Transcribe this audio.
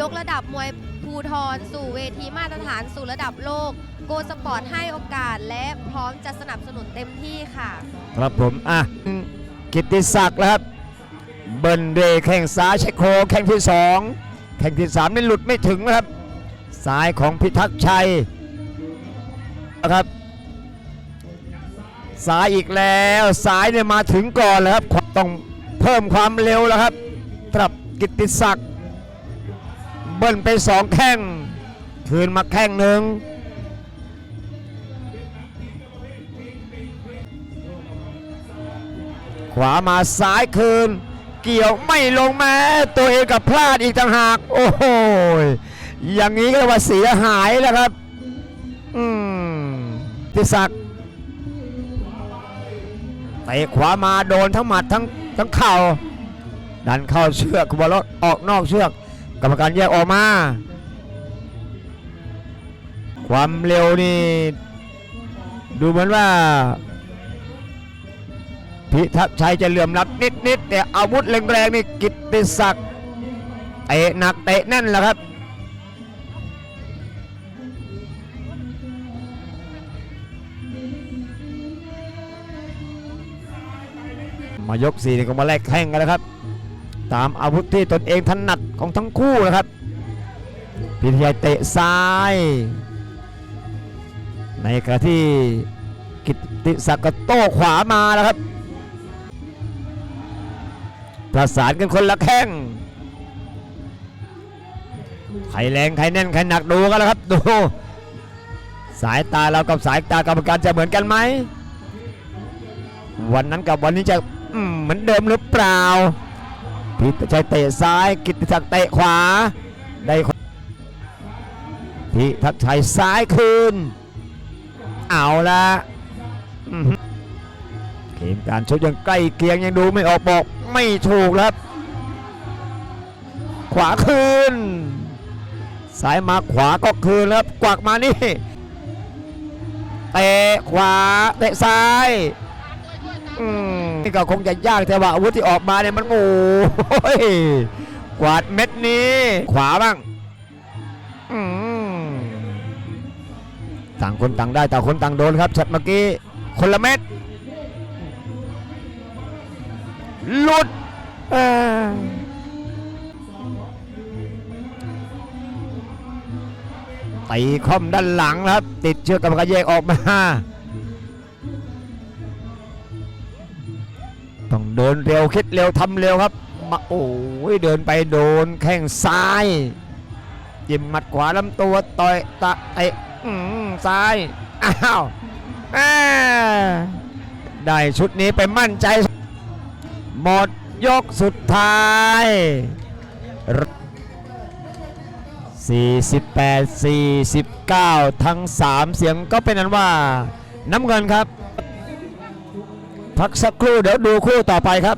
ยกระดับมวยภูทรสู่เวทีมาตรฐานสู่ระดับโลก โกสปอร์ตให้โอกาสและพร้อมจะสนับสนุนเต็มที่ค่ะ ครับผม อะ กิติศักดิ์แล้วครับ เบิร์นเดย์แข่งซ้ายเช็คโคแข่งที่สองแข่งที่สามนี่หลุดไม่ถึงนะครับซ้ายของพิทักษ์ชัยนะครับซ้ายอีกแล้วซ้ายเนี่ยมาถึงก่อนแล้วครับต้องเพิ่มความเร็วแล้วครับสำหรับกิติศักดิ์ เบิ้ลไปสองแข้งคืนมาแข้งหนึ่งขวามาซ้ายคืน เกี่ยวไม่ลงแม้ตัวเองกับพลาดอีกต่างหาก โอ้โหอย่างนี้ก็ว่าเสียหายแล้วครับ อืมทิศักดิ์เตะขวามาโดนทั้งหมัดทั้งทั้งเข่าดันเข้าเชือกคุบอลออกนอกเชือก กรรมการแยกออกมา ความเร็วนี่ ดูเหมือนว่า พิทักษ์ชัยจะเหลื่อมล้ำนิดๆแต่อาวุธแรงๆนี่กิตติศักดิ์เตะหนักเตะแน่นแหละครับมายกสี่นี่ก็มาแลกแข่งกันแล้วครับ ตามอาวุธที่ตนเองถนัดของทั้งคู่นะครับพิทยาเตะซ้าย ในขณะที่กิตติศักดิ์ก็โต้ขวามาแล้วครับ ประสานกันคนละแข้งใครแรงใครแน่นใครหนักดูกันแล้วครับดู สายตาเรากับสายตากรรมการจะเหมือนกันไหมวันนั้นกับวันนี้จะเหมือนเดิมหรือเปล่า พิทชัยเตะซ้ายกิติศักดิ์เตะขวาได้พิทักชัยซ้ายคืน เอาละเกมการชกยังใกล้เคียงยังดูไม่ออกบอกไม่ถูกแล้วครับ ขวาคืนซ้ายมาขวาก็คืนแล้วครับกวักมานี่เตะขวาเตะซ้ายอืม นี่ก็คงจะยากแต่ว่าอาวุธที่ออกมาเนี่ยมันโอ้ยกวาดเม็ดนี้ ขวาบ้างอืมต่างคนต่างได้ต่างคนต่างโดนครับช็อตเมื่อกี้คนละเม็ดหลุดเอ่อตีคอมด้านหลังครับ ติดเชือกกรรมการแยกออกมา ต้องเดินเร็วคิดเร็วทำเร็วครับมาโอ้ยเดินไปโดนแข้งซ้ายจิ้มหมัดขวาลำตัวต่อยตะเตะอื้อหือซ้ายอ้าวได้ชุดนี้ไปมั่นใจ หมดยกสุดท้าย 48 49 ทั้ง 3 เสียงก็เป็นนั้นว่าน้ำเงินครับ พักสักครู่เดี๋ยวดูคู่ต่อไปครับ